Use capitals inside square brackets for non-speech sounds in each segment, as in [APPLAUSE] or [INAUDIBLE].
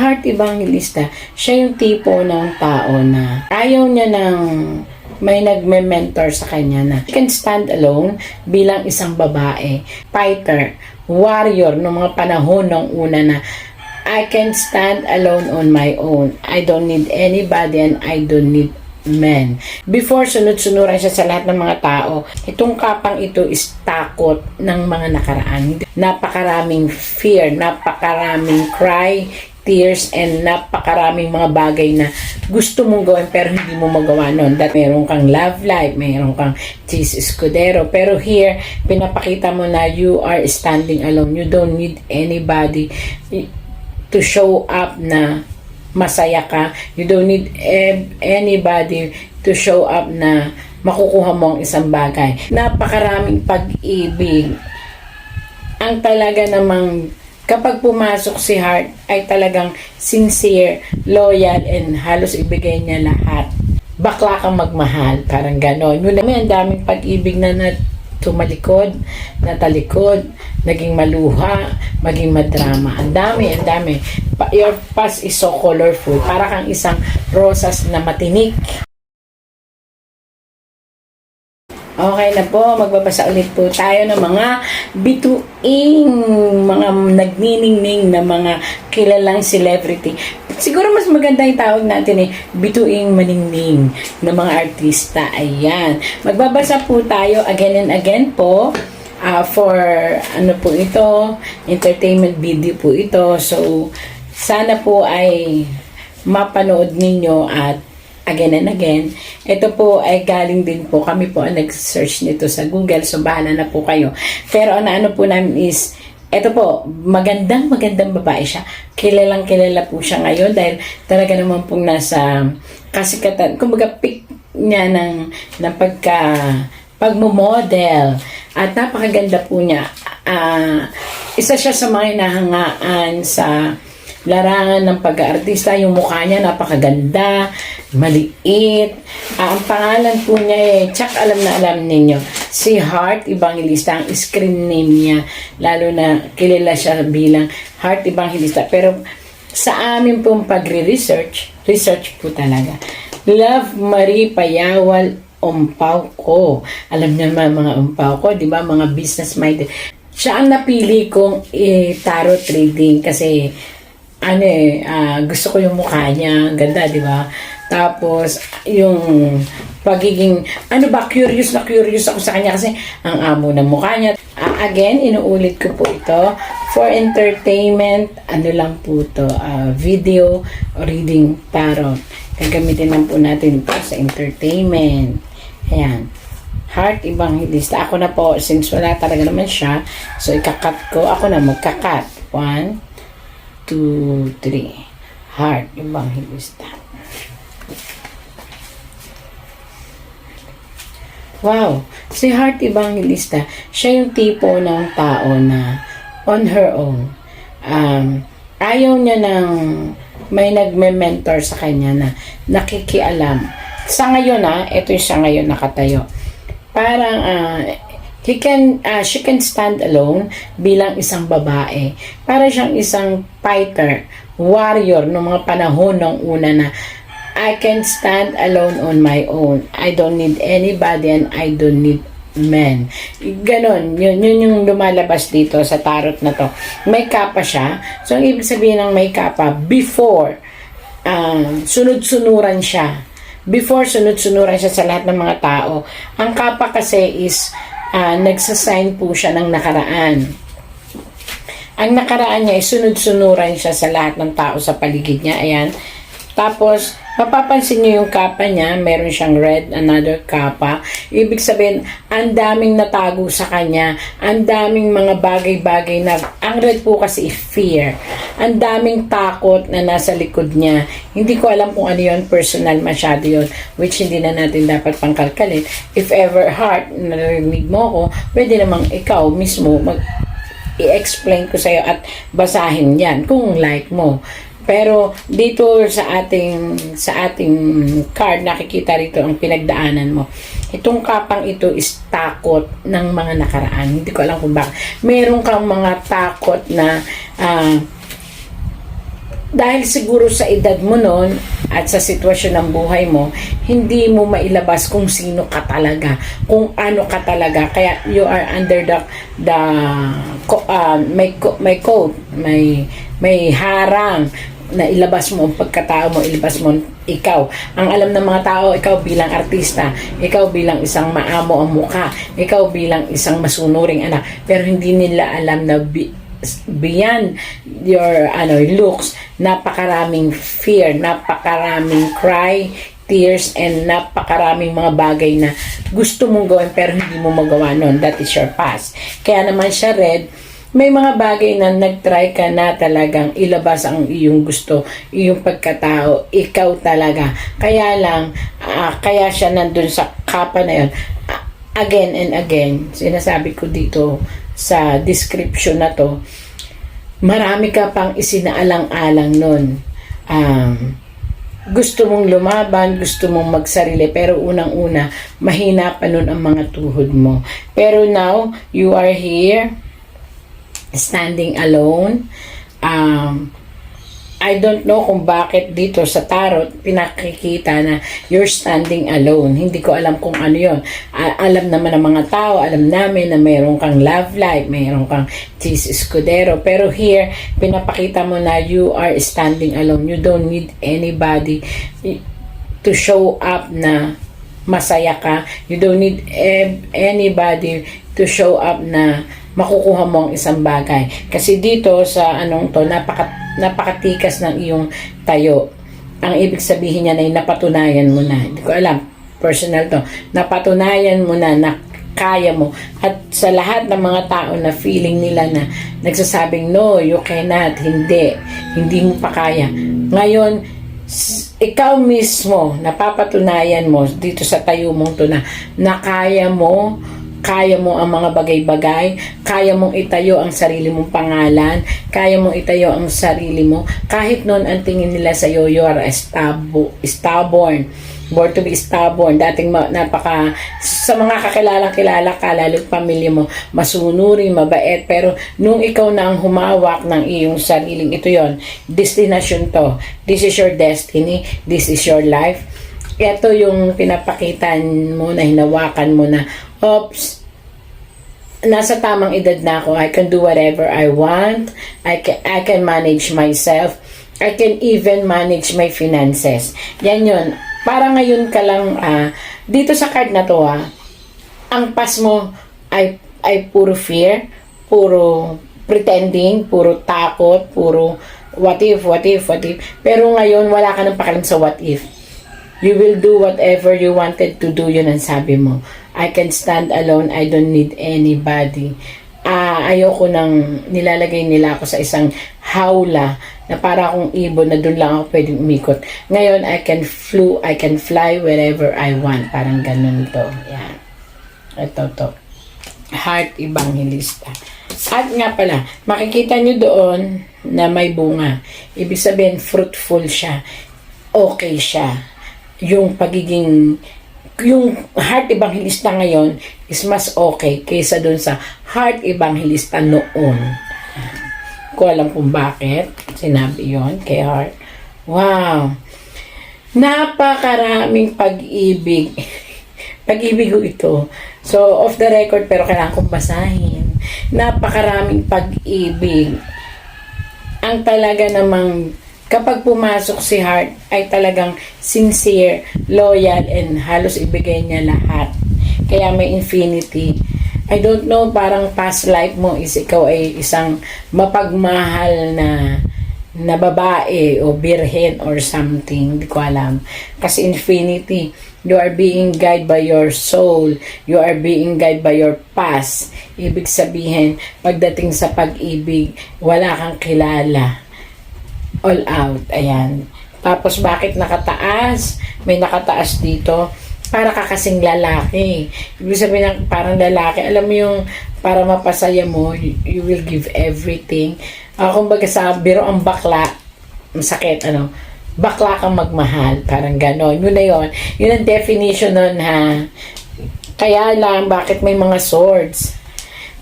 Heart Evangelista, siya yung tipo ng tao na ayaw niya ng may nagme-mentor sa kanya na she can stand alone bilang isang babae, fighter, warrior ng mga panahon ng una na I can stand alone on my own. I don't need anybody and I don't need men. Before sunod-sunuran siya sa lahat ng mga tao, itong kapang ito is takot ng mga nakaraan. Napakaraming fear, napakaraming cry, tears, and napakaraming mga bagay na gusto mong gawin pero hindi mo magawa nun. That meron kang love life, meron kang cheese escudero. Pero here, pinapakita mo na you are standing alone. You don't need anybody to show up na masaya ka. You don't need anybody to show up na makukuha mo ang isang bagay. Napakaraming pag-ibig. Ang talaga namang kapag pumasok si Heart ay talagang sincere, loyal, and halos ibigay niya lahat. Bakla kang magmahal, parang ganon. Yun naman, ang daming pag-ibig na na tumalikod, natalikod, naging maluha, maging madrama. Ang dami, ang dami. Your past is so colorful. Para kang isang rosas na matinik. Okay na po, magbabasa ulit po tayo ng mga bituing, mga nagniningning na mga kilalang celebrity. Siguro mas maganda yung tawag natin eh, bituing maningning na mga artista. Ayan. Magbabasa po tayo again and again po ah, for ano po ito, entertainment video po ito. So, sana po ay mapanood ninyo at again and again. Ito po ay galing din po. Kami po ang nag-search nito sa Google. So, bahala na po kayo. Pero ang ano po namin is, ito po, magandang magandang babae siya. Kilalang kilala po siya ngayon dahil talaga naman pong nasa kasikatan. Kumbaga, pick niya ng, ng pagka pagmo-model. At napakaganda po niya. Ah, isa siya sa mga hinahangaan sa larangan ng pag-aartista. Yung mukha niya napakaganda, maliit. Ah, ang pangalan po niya eh, tsak alam na alam ninyo, si Heart Evangelista, ang screen name niya. Lalo na kilala siya bilang Heart Evangelista. Pero sa amin pong pagre-research, research po talaga. Love Marie Payawal umpaw ko. Alam niyo naman mga umpaw ko, di ba? Mga business minded. Siya ang napili kong eh, tarot reading kasi ano eh, ah, gusto ko yung mukha niya. Ang Ganda, di ba? Tapos, yung pagiging, ano ba, curious na curious ako sa kanya kasi ang amo ng mukha niya. Ah, again, inuulit ko po ito. For entertainment, ano lang po to, ah, video reading tarot. Gagamitin lang po natin ito sa entertainment. Ayan. Heart Evangelista. Ako na po, since wala talaga naman siya, so ikakat ko. Ako na magkakat. One, two, three. Heart Evangelista. Wow! Si Heart Evangelista, siya yung tipo ng tao na on her own. Um, ayaw niya ng may nagme-mentor sa kanya na nakikialam. Sa ngayon na, ito yung siya ngayon nakatayo. Parang ah, he can ah, she can stand alone bilang isang babae. Para siyang isang fighter, warrior ng mga panahon ng una na I can stand alone on my own. I don't need anybody and I don't need men. Ganon. Yun, yun yung lumalabas dito sa tarot na to. May kapa siya. So, ang ibig sabihin ng may kapa, before, um, sunod-sunuran siya. Before, sunod-sunuran siya sa lahat ng mga tao. Ang kapa kasi is, uh, nagsasign po siya ng nakaraan. Ang nakaraan niya sunod-sunuran siya sa lahat ng tao sa paligid niya. Ayan. Tapos, mapapansin niyo yung kapa niya, meron siyang red, another kapa. Ibig sabihin, ang daming natago sa kanya, ang daming mga bagay-bagay na, ang red po kasi fear. Ang daming takot na nasa likod niya. Hindi ko alam kung ano yun, personal masyado yun, which hindi na natin dapat pangkalkalin. If ever heart, narinig mo ko, pwede namang ikaw mismo mag i-explain ko sa'yo at basahin yan kung like mo. Pero dito sa ating sa ating card nakikita rito ang pinagdaanan mo. Itong kapang ito is takot ng mga nakaraan. Hindi ko alam kung bakit. Meron kang mga takot na ah, dahil siguro sa edad mo noon at sa sitwasyon ng buhay mo, hindi mo mailabas kung sino ka talaga, kung ano ka talaga. Kaya you are under the, the uh, may, may code, may, may harang na ilabas mo ang pagkatao mo, ilabas mo ikaw. Ang alam ng mga tao, ikaw bilang artista, ikaw bilang isang maamo ang muka, ikaw bilang isang masunuring anak, pero hindi nila alam na beyond your ano looks napakaraming fear napakaraming cry tears and napakaraming mga bagay na gusto mong gawin pero hindi mo magawa nun that is your past kaya naman siya red may mga bagay na nagtry ka na talagang ilabas ang iyong gusto, iyong pagkatao, ikaw talaga. Kaya lang, ah, kaya siya nandun sa kapa na yun. Again and again, sinasabi ko dito sa description na to, marami ka pang isinaalang-alang nun. Um, gusto mong lumaban, gusto mong magsarili, pero unang-una, mahina pa nun ang mga tuhod mo. Pero now, you are here, standing alone. Um, I don't know kung bakit dito sa tarot pinakikita na you're standing alone. Hindi ko alam kung ano yon. alam naman ng mga tao, alam namin na mayroon kang love life, mayroon kang cheese escudero. Pero here, pinapakita mo na you are standing alone. You don't need anybody to show up na masaya ka. You don't need anybody to show up na makukuha mo ang isang bagay. Kasi dito sa anong to, napaka, napakatikas ng iyong tayo. Ang ibig sabihin niya ay napatunayan mo na. Hindi ko alam, personal to. Napatunayan mo na na kaya mo. At sa lahat ng mga tao na feeling nila na nagsasabing, no, you cannot, hindi, hindi mo pa kaya. Ngayon, ikaw mismo, napapatunayan mo dito sa tayo mong to na, na kaya mo, kaya mo ang mga bagay-bagay, kaya mong itayo ang sarili mong pangalan, kaya mong itayo ang sarili mo, kahit noon ang tingin nila sa iyo, you are stubborn, born to be stubborn, dating napaka, sa mga kakilalang kilala ka, lalo pamilya mo, masunuri, mabait, pero nung ikaw na ang humawak ng iyong sariling, ito yon destination to, this is your destiny, this is your life, ito yung pinapakita mo na hinawakan mo na, oops, nasa tamang edad na ako. I can do whatever I want. I can, I can manage myself. I can even manage my finances. Yan yun. Para ngayon ka lang, ah, dito sa card na to, ah, ang pas mo ay, ay puro fear, puro pretending, puro takot, puro what if, what if, what if. Pero ngayon, wala ka nang pakalam sa what if. You will do whatever you wanted to do, yun ang sabi mo. I can stand alone, I don't need anybody. Ah, ayoko nang nilalagay nila ako sa isang hawla na para akong ibon na doon lang ako pwedeng umikot. Ngayon, I can flew, I can fly wherever I want. Parang ganun to. Yan. Ito to. Heart Evangelista. At nga pala, makikita nyo doon na may bunga. Ibig sabihin, fruitful siya. Okay siya. Yung pagiging yung heart evangelista ngayon is mas okay kaysa doon sa heart evangelista noon. Ko alam kung bakit sinabi yon kay heart. Wow! Napakaraming pag-ibig. [LAUGHS] pag-ibig ko ito. So, off the record, pero kailangan kong basahin. Napakaraming pag-ibig. Ang talaga namang kapag pumasok si Heart ay talagang sincere, loyal, and halos ibigay niya lahat. Kaya may infinity. I don't know, parang past life mo is ikaw ay isang mapagmahal na na babae o birhen or something. Hindi ko alam. Kasi infinity, you are being guided by your soul. You are being guided by your past. Ibig sabihin, pagdating sa pag-ibig, wala kang kilala all out. Ayan. Tapos bakit nakataas? May nakataas dito. Para ka kasing lalaki. Ibig sabihin ng parang lalaki. Alam mo yung para mapasaya mo, you, will give everything. Uh, kumbaga sa biro ang bakla, masakit, ano, bakla kang magmahal. Parang ganon. Yun na yun. Yun ang definition nun, ha. Kaya lang, bakit may mga swords?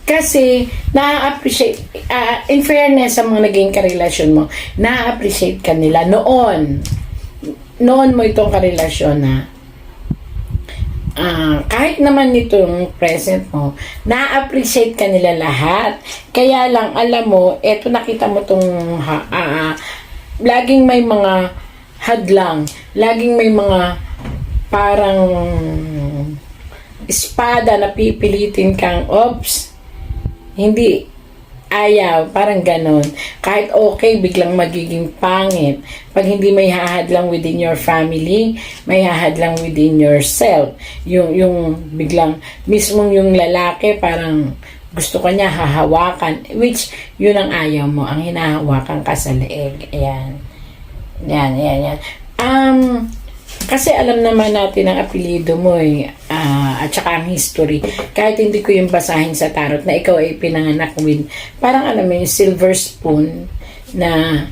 Kasi, na-appreciate, ah, in fairness sa mga naging karelasyon mo, na-appreciate ka nila noon. Noon mo itong karelasyon na ah, kahit naman nitong present mo, na-appreciate ka nila lahat. Kaya lang, alam mo, eto nakita mo tong ha, ah, laging may mga hadlang, laging may mga parang espada na pipilitin kang, ops, hindi, ayaw, parang ganon. Kahit okay, biglang magiging pangit. Pag hindi may hahadlang within your family, may hahadlang within yourself. Yung, yung biglang, mismong yung lalaki, parang gusto ka niya hahawakan, which yun ang ayaw mo, ang hinahawakan ka sa leeg. Ayan. Yan, yan, yan. Um, kasi alam naman natin ang apelido mo eh, ah, at saka ang history. Kahit hindi ko yung basahin sa tarot na ikaw ay pinanganak with, parang alam mo yung silver spoon na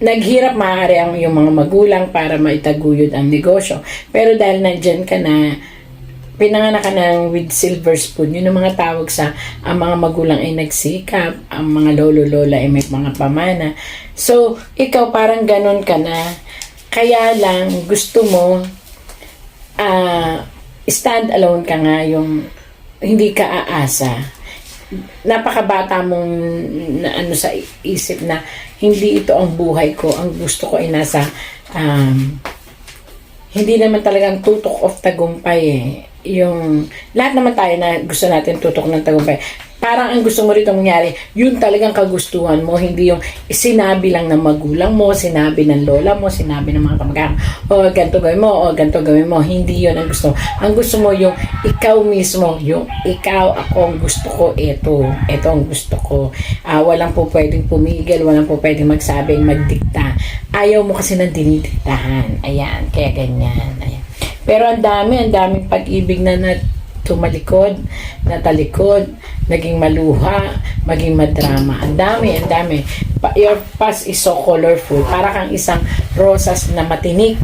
naghirap maaari ang yung mga magulang para maitaguyod ang negosyo. Pero dahil nandyan ka na, pinanganak ka na with silver spoon, yun ang mga tawag sa ang mga magulang ay nagsikap, ang mga lolo-lola ay may mga pamana. So, ikaw parang ganon ka na. Kaya lang, gusto mo, ah, stand alone ka nga yung hindi ka aasa. Napakabata mong na, ano sa isip na hindi ito ang buhay ko. Ang gusto ko ay nasa um, hindi naman talagang tutok of tagumpay eh. Yung, lahat naman tayo na gusto natin tutok ng tagumpay. Parang ang gusto mo rito mangyari, yun talagang kagustuhan mo, hindi yung sinabi lang ng magulang mo, sinabi ng lola mo, sinabi ng mga kamag o ganito gawin mo, o ganito gawin mo. Hindi yun ang gusto. Ang gusto mo yung ikaw mismo, yung ikaw, ako ang gusto ko, ito, ito ang gusto ko. Ah, walang po pwedeng pumigil, walang po pwedeng magsabing magdikta. Ayaw mo kasi ng dinidiktahan. Ayan, kaya ganyan. Ayan. Pero ang dami, ang daming pag-ibig na na tumalikod, natalikod, naging maluha, maging madrama. Ang dami, ang dami. Pa- Your past is so colorful. Para kang isang rosas na matinik.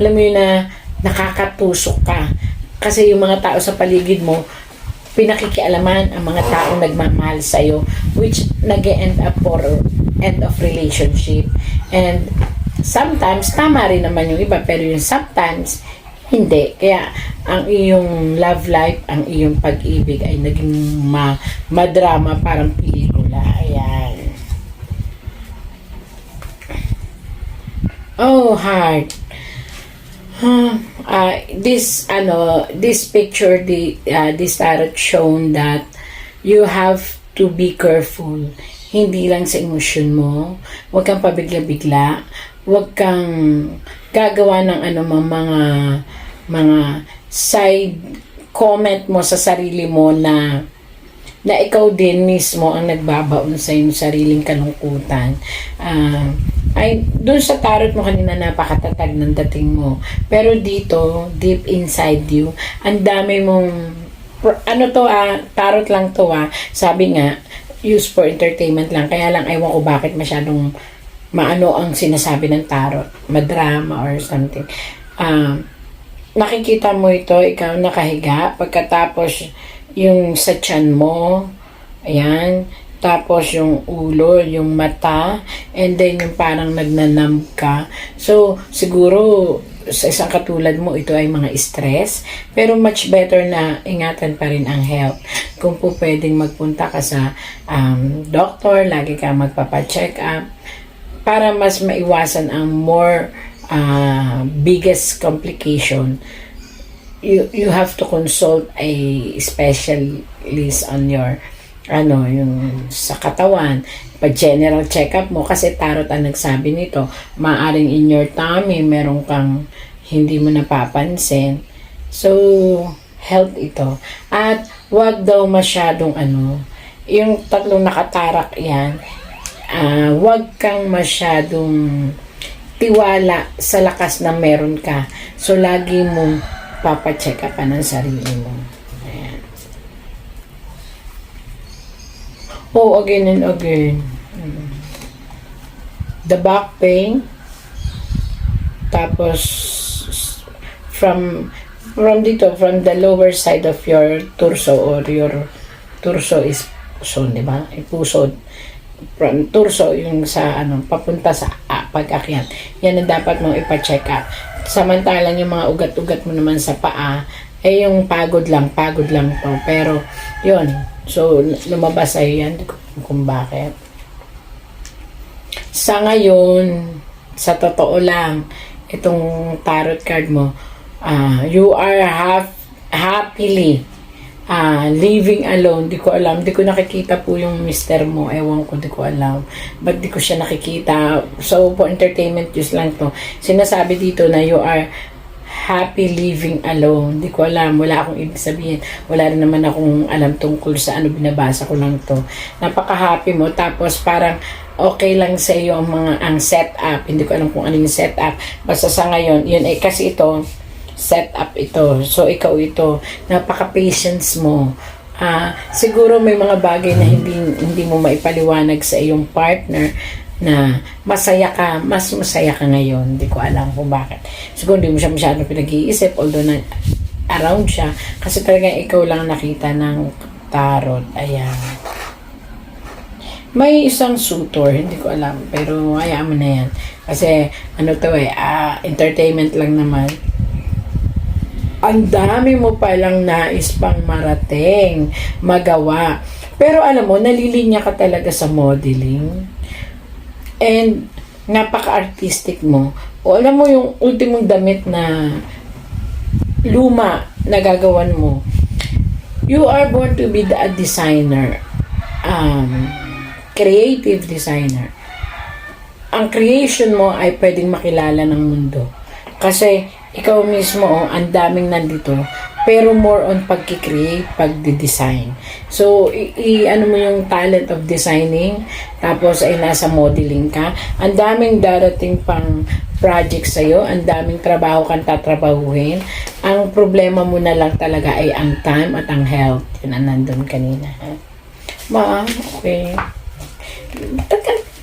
Alam mo yun na nakakatusok ka. Kasi yung mga tao sa paligid mo, pinakikialaman ang mga taong nagmamahal sa'yo, which nag end up for end of relationship. And sometimes, tama rin naman yung iba, pero yung sometimes, hindi. Kaya, ang iyong love life, ang iyong pag-ibig ay naging ma madrama, parang pelikula. Ayan. Oh, heart. Huh. Uh, this ano this picture the uh, this tarot shown that you have to be careful hindi lang sa emosyon mo huwag kang pabigla-bigla huwag kang gagawa ng ano mga mga side comment mo sa sarili mo na na ikaw din mismo ang nagbabaon sa iyong sariling kalungkutan. Ah, ay, doon sa tarot mo kanina napakatatag ng dating mo. Pero dito, deep inside you, ang dami mong, ano to ah, tarot lang to ah, sabi nga, used for entertainment lang. Kaya lang, ewan ko bakit masyadong maano ang sinasabi ng tarot. Madrama or something. Ah, nakikita mo ito, ikaw nakahiga, pagkatapos yung sa tiyan mo, ayan, tapos yung ulo, yung mata, and then yung parang nagnanam ka. So, siguro, sa isang katulad mo, ito ay mga stress, pero much better na ingatan pa rin ang health. Kung po pwedeng magpunta ka sa um, doctor, lagi ka magpapacheck up, para mas maiwasan ang more uh, biggest complication you you have to consult a specialist on your ano yung sa katawan. Pa general checkup mo kasi tarot ang nagsabi nito maaring in your tummy meron kang hindi mo napapansin. So health ito. At wag daw masyadong ano yung tatlong nakatarak yan ah wag kang masyadong tiwala sa lakas na meron ka so lagi mong papacheck up ka ng sarili mo. Ayan. Oh, again and again. Mm. The back pain. Tapos, from from dito, from the lower side of your torso or your Turso is puso, di ba? Eh, Pusod. From turso, yung sa ano, papunta sa ah, pag-akyat. Yan ang dapat mong ipa-check up. Samantalang yung mga ugat-ugat mo naman sa paa, eh yung pagod lang, pagod lang to. Pero, yun. So, lumabas sa'yo yan. Kung bakit. Sa ngayon, sa totoo lang, itong tarot card mo, ah, you are half, happily ah living alone. Di ko alam. Di ko nakikita po yung mister mo. Ewan ko, di ko alam. Ba't di ko siya nakikita? So, for entertainment use lang to. Sinasabi dito na you are happy living alone. Di ko alam. Wala akong ibig sabihin. Wala rin naman akong alam tungkol sa ano binabasa ko lang to. Napaka-happy mo. Tapos parang okay lang sa iyo ang mga ang setup. Hindi ko alam kung ano yung setup. Basta sa ngayon, yun eh kasi ito setup ito. So ikaw ito, napaka-patience mo. Ah, siguro may mga bagay na hindi hindi mo maipaliwanag sa iyong partner na masaya ka, mas masaya ka ngayon. Hindi ko alam kung bakit. Siguro hindi mo siya masyadong pinag-iisip, although na around siya. Kasi talaga ikaw lang nakita ng tarot. Ayan. May isang suitor, hindi ko alam. Pero hayaan mo na yan. Kasi ano to eh, ah, entertainment lang naman. Ang dami mo palang nais pang marating, magawa. Pero alam mo, nalilinya ka talaga sa modeling. And napaka-artistic mo. O alam mo yung ultimong damit na luma na gagawan mo. You are born to be the, a designer. Um, creative designer. Ang creation mo ay pwedeng makilala ng mundo. Kasi ikaw mismo, oh, ang daming nandito, pero more on pagki-create, pagdi-design. So, i, i- ano mo yung talent of designing, tapos ay nasa modeling ka. Ang daming darating pang project sa'yo, ang daming trabaho kang tatrabahuhin. Ang problema mo na lang talaga ay ang time at ang health. Yun ang nandun kanina. Ma, okay.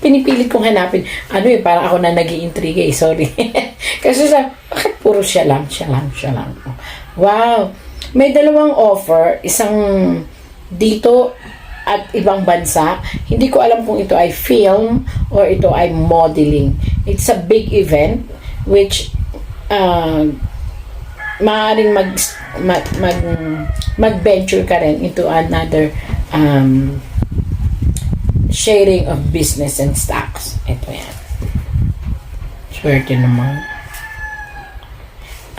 Pinipilit kong hanapin. Ano eh, parang ako na nag iintriga eh, sorry. [LAUGHS] Kasi sa, bakit puro siya lang, siya lang, siya lang. Wow! May dalawang offer, isang dito at ibang bansa. Hindi ko alam kung ito ay film or ito ay modeling. It's a big event which uh, maaaring mag, mag, mag, mag-venture ka rin into another um, sharing of business and stocks. Ito yan. Swerte naman.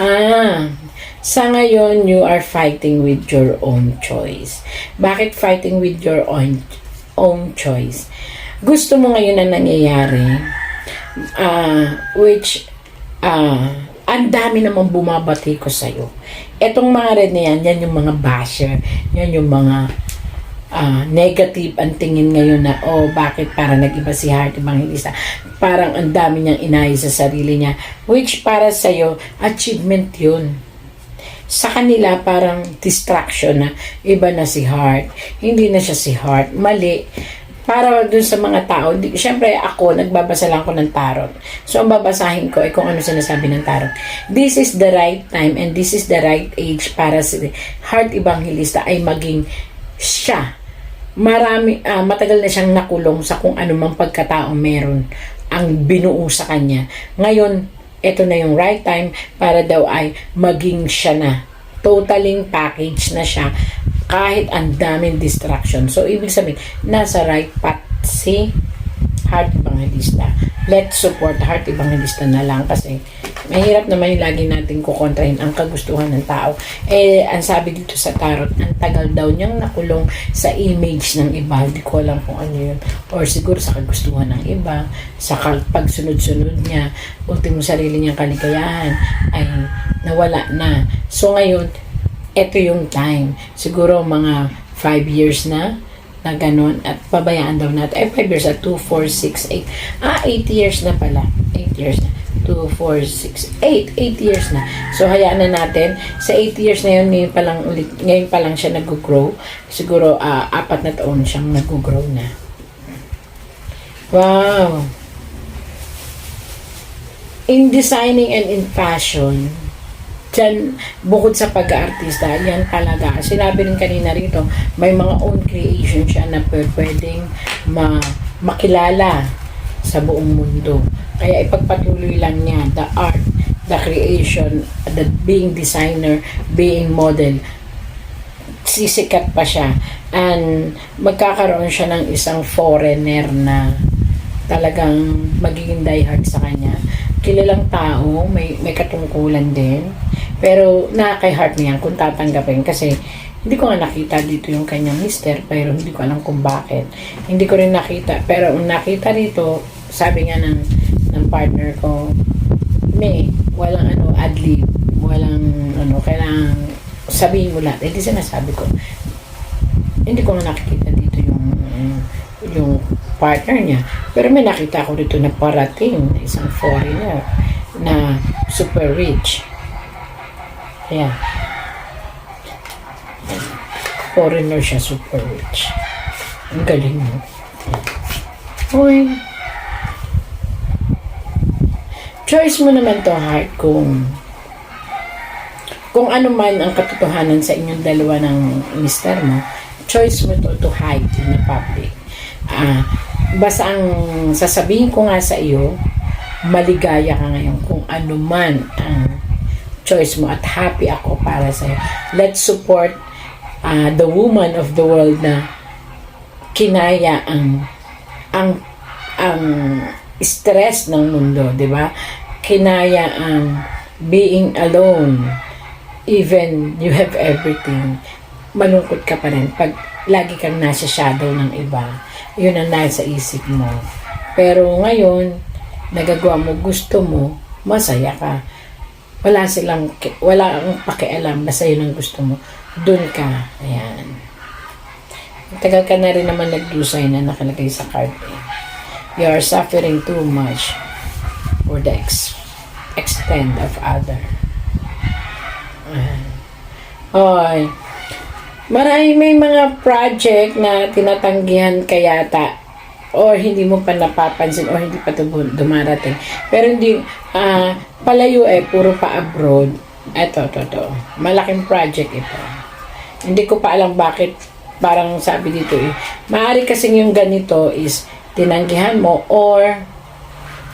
Ah, sa ngayon, you are fighting with your own choice. Bakit fighting with your own, own choice? Gusto mo ngayon na nangyayari, ah, which, ah, ang dami namang bumabati ko sa'yo. Etong mga red na yan, yan yung mga basher, yan yung mga ah, negative ang tingin ngayon na, oh, bakit para nag-iba si Heart Evangelista? Parang ang dami niyang inayos sa sarili niya. Which para sa'yo, achievement yun. Sa kanila, parang distraction na iba na si Heart. Hindi na siya si Heart. Mali. Para dun sa mga tao, di, syempre ako, nagbabasa lang ako ng tarot. So, ang babasahin ko ay kung ano sinasabi ng tarot. This is the right time and this is the right age para si Heart Evangelista ay maging siya marami ah, matagal na siyang nakulong sa kung anumang pagkatao meron ang binuo sa kanya. Ngayon, ito na yung right time para daw ay maging siya na. Totaling package na siya kahit ang daming distraction. So, ibig sabihin, nasa right path si Heart Evangelista. Let's support Heart Evangelista na lang kasi mahirap naman yung lagi natin kukontrahin ang kagustuhan ng tao. Eh, ang sabi dito sa tarot, ang tagal daw niyang nakulong sa image ng iba. Hindi ko alam kung ano yun. Or siguro sa kagustuhan ng iba, sa pagsunod-sunod niya, ultimo sarili niyang kaligayahan ay nawala na. So ngayon, ito yung time. Siguro mga 5 years na na ganun at pabayaan daw natin. Ay, 5 years na. 2, 4, 6, 8. Ah, 8 years na pala. 8 years na. 2, 4, 6, 8. 8 years na. So, hayaan na natin. Sa 8 years na yun, ngayon pa lang, ulit, ngayon pa lang siya nag-grow. Siguro, ah, apat na taon siyang nag-grow na. Wow! In designing and in fashion, Diyan, bukod sa pag-aartista, yan talaga. Sinabi rin kanina rito, may mga own creation siya na pw- pwedeng ma makilala sa buong mundo. Kaya ipagpatuloy lang niya the art, the creation, the being designer, being model. Sisikat pa siya. And magkakaroon siya ng isang foreigner na talagang magiging diehard sa kanya. Kilalang tao, may, may katungkulan din. Pero nakaka-heart niya kung tatanggapin kasi hindi ko nga nakita dito yung kanyang mister pero hindi ko alam kung bakit. Hindi ko rin nakita. Pero nakita dito, sabi nga ng, ng partner ko, may walang ano, ad-lib, walang ano, kailangan sabihin mo lahat. Eh, di sinasabi ko. Hindi ko nga nakikita dito yung yung partner niya. Pero may nakita ko dito na parating na isang foreigner na super rich. Ayan. Foreigner siya, super rich. Ang galing mo. Uy. Choice mo naman to, heart, kung kung ano man ang katotohanan sa inyong dalawa ng mister mo, choice mo to to hide in the public. Ah, basta ang sasabihin ko nga sa iyo, maligaya ka ngayon kung ano man ang choice mo at happy ako para sa iyo. Let's support ah, the woman of the world na kinaya ang ang ang stress ng mundo, 'di ba? Kinaya ang being alone even you have everything malungkot ka pa rin pag lagi kang nasa shadow ng iba yun ang nasa isip mo pero ngayon nagagawa mo gusto mo masaya ka wala silang wala ang pakialam basta yun ang gusto mo. Dun ka. Ayan. Tagal ka na rin naman nagdusay na nakalagay sa card eh. you are suffering too much for the ex- extent of other. Oy. Marami may mga project na tinatanggihan ka yata or hindi mo pa napapansin or hindi pa dumarating. Pero hindi, ah, palayo eh, puro pa abroad. Ito, ito, ito. Malaking project ito. Hindi ko pa alam bakit parang sabi dito eh. Maaari kasing yung ganito is tinanggihan mo or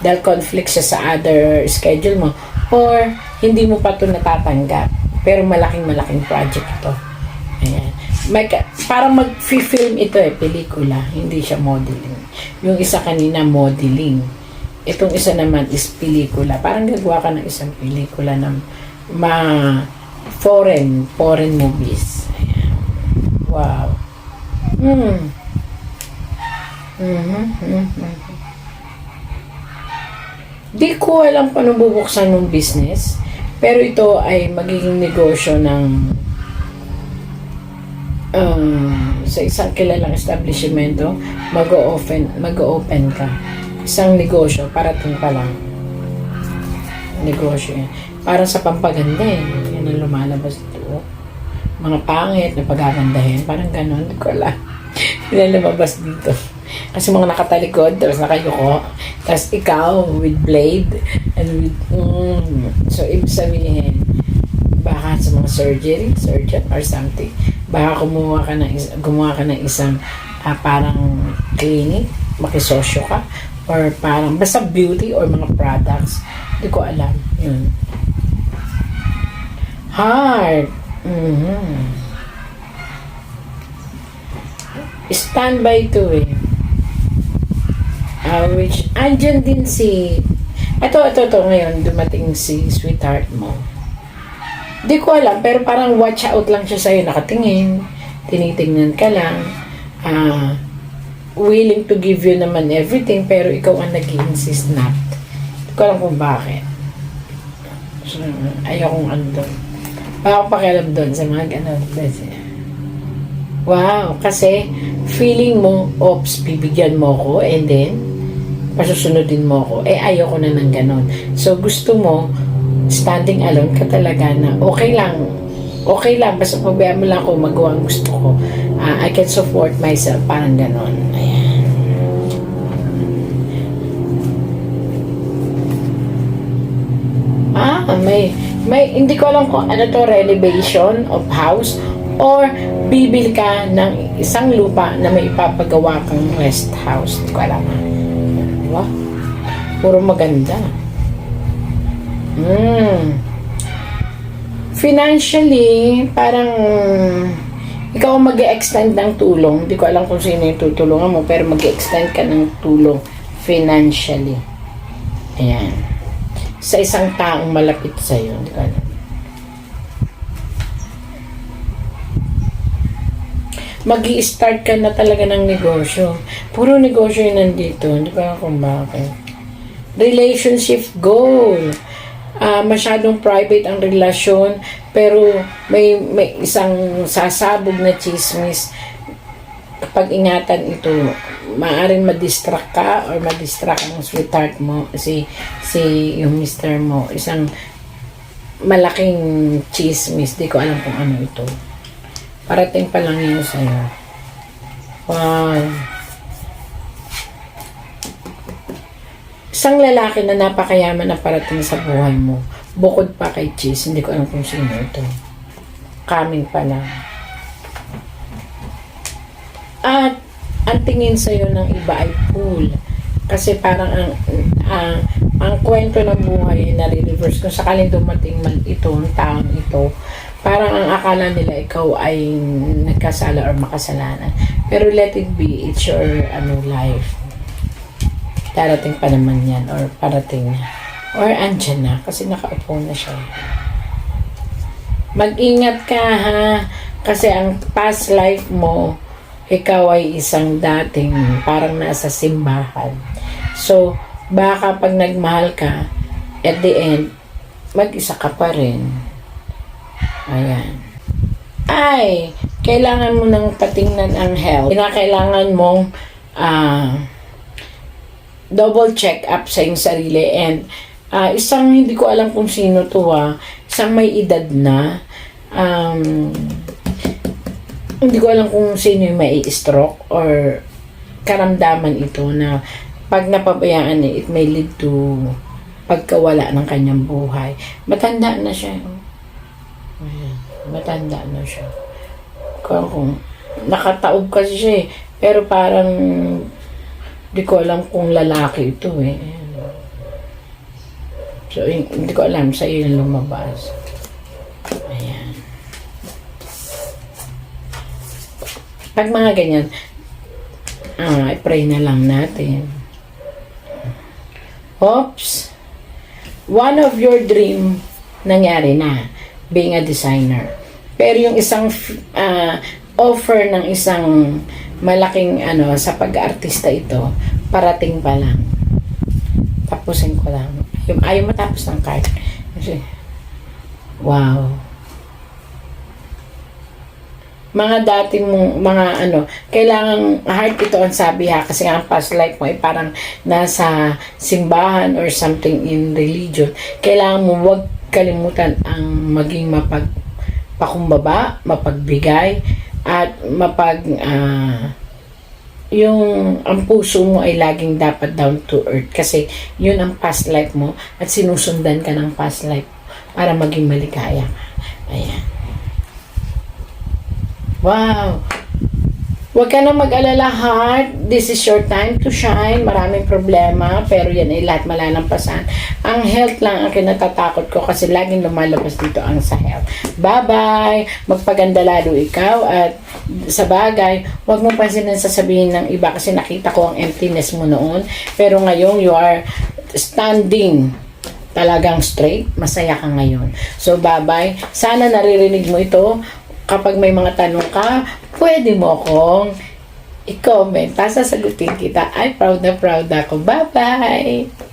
dahil conflict siya sa other schedule mo or hindi mo pa ito natatanggap pero malaking malaking project ito ayan may, parang mag-film ito eh pelikula hindi siya modeling yung isa kanina modeling itong isa naman is pelikula parang gagawa ka ng isang pelikula ng ma foreign foreign movies wow mm. Mhm, mhm. Di ko alam kung anong bubuksan ng business. Pero ito ay magiging negosyo ng um, sa isang kilalang establishmento, mag-open mag-open ka. Isang negosyo, parating pa lang. Negosyo yan. Para sa pampaganda eh. Yan ang lumalabas dito. Mga pangit na pagagandahin. Parang ganon. Hindi ko alam. [LAUGHS] Lumabas dito. Kasi mga nakatalikod, tapos nakayuko. Tapos ikaw with blade and with mm, so ibig sabihin baka sa mga surgery, surgeon or something. Baka kumuha ka ng is- gumawa ka ng isang ah, parang clinic, makisosyo ka or parang basta beauty or mga products. Hindi ko alam. Yun. Hard. Mhm. Standby to eh. Uh, which, andyan din si, ito, ito, ito, ngayon, dumating si sweetheart mo. Di ko alam, pero parang watch out lang siya sa'yo, nakatingin, tinitingnan ka lang, ah, willing to give you naman everything, pero ikaw ang nag insist not. Di ko alam kung bakit. So, ayokong ano doon. Wala pakialam doon sa mga ganun. Wow, kasi feeling mo, ops, bibigyan mo ko, and then, pasusunodin mo ko. Eh, ayoko na ng ganon. So, gusto mo, standing alone ka talaga na okay lang, okay lang, basta mo lang ako magawa ang gusto ko. Ah, I can support myself, parang ganon. Ayan. Ah, may, may, hindi ko alam kung ano to, renovation of house or bibili ka ng isang lupa na may ipapagawa kang rest house. Hindi ko alam. Diba? Puro maganda. Hmm. Financially, parang ikaw mag extend ng tulong. Hindi ko alam kung sino yung tutulungan mo, pero mag extend ka ng tulong financially. Ayan. Sa isang taong malapit sa'yo. Hindi ko alam. mag start ka na talaga ng negosyo. Puro negosyo yung nandito. Hindi ko alam kung bakit. Relationship goal. Ah, masyadong private ang relasyon, pero may, may isang sasabog na chismis. Kapag ingatan ito, maaaring madistract ka or madistract ang sweetheart mo, si, si yung mister mo. Isang malaking chismis. Di ko alam kung ano ito. Parating pa lang yun sa'yo. Wow. Isang lalaki na napakayaman na parating sa buhay mo. Bukod pa kay Cheese, hindi ko alam kung sino ito. Coming pa lang. At ang tingin sa'yo ng iba ay pool. Kasi parang ang, ang, ang kwento ng buhay ay nare-reverse. Kung sakaling dumating man ito, ang taong ito, parang ang akala nila ikaw ay nagkasala or makasalanan. Pero let it be, it's your ano, life darating pa naman yan or parating na. Or andyan na kasi nakaupo na siya. Mag-ingat ka ha kasi ang past life mo ikaw ay isang dating parang nasa simbahan. So, baka pag nagmahal ka, at the end, mag-isa ka pa rin. Ayan. Ay, kailangan mo nang patingnan ang health. Kinakailangan mong ah double check up sa iyong sarili and ah, isang hindi ko alam kung sino to ha, isang may edad na um, hindi ko alam kung sino yung may stroke or karamdaman ito na pag napabayaan eh, it may lead to pagkawala ng kanyang buhay. Matanda na siya. Ayan, matanda na siya. Kung, kung nakataob kasi siya eh. Pero parang hindi ko alam kung lalaki ito eh. So, hin- hindi ko alam sa iyo lumabas. Ayan. Pag mga ganyan, ah, i-pray na lang natin. Oops. One of your dream nangyari na, being a designer. Pero yung isang ah, offer ng isang malaking ano sa pag-artista ito, parating pa lang. Tapusin ko lang. Yung ayaw matapos ng card. Kasi, wow. Mga dati mong, mga ano, kailangan heart ito ang sabi ha, kasi ang past life mo ay parang nasa simbahan or something in religion. Kailangan mo wag kalimutan ang maging mapag pakumbaba, mapagbigay, at mapag ah, yung ang puso mo ay laging dapat down to earth kasi yun ang past life mo at sinusundan ka ng past life para maging maligaya. Ayan. Wow! Huwag ka na mag-alala, heart. This is your time to shine. Maraming problema, pero yan ay lahat malalampasan. Ang health lang ang kinatatakot ko kasi laging lumalabas dito ang sa health. Bye-bye! Magpaganda lalo ikaw at sa bagay, huwag mo pansinin sasabihin ng iba kasi nakita ko ang emptiness mo noon. Pero ngayon, you are standing talagang straight, masaya ka ngayon. So, bye-bye. Sana naririnig mo ito. Kapag may mga tanong ka, pwede mo akong i-comment. Tapos sasagutin kita. Ay, proud na proud ako. Bye-bye!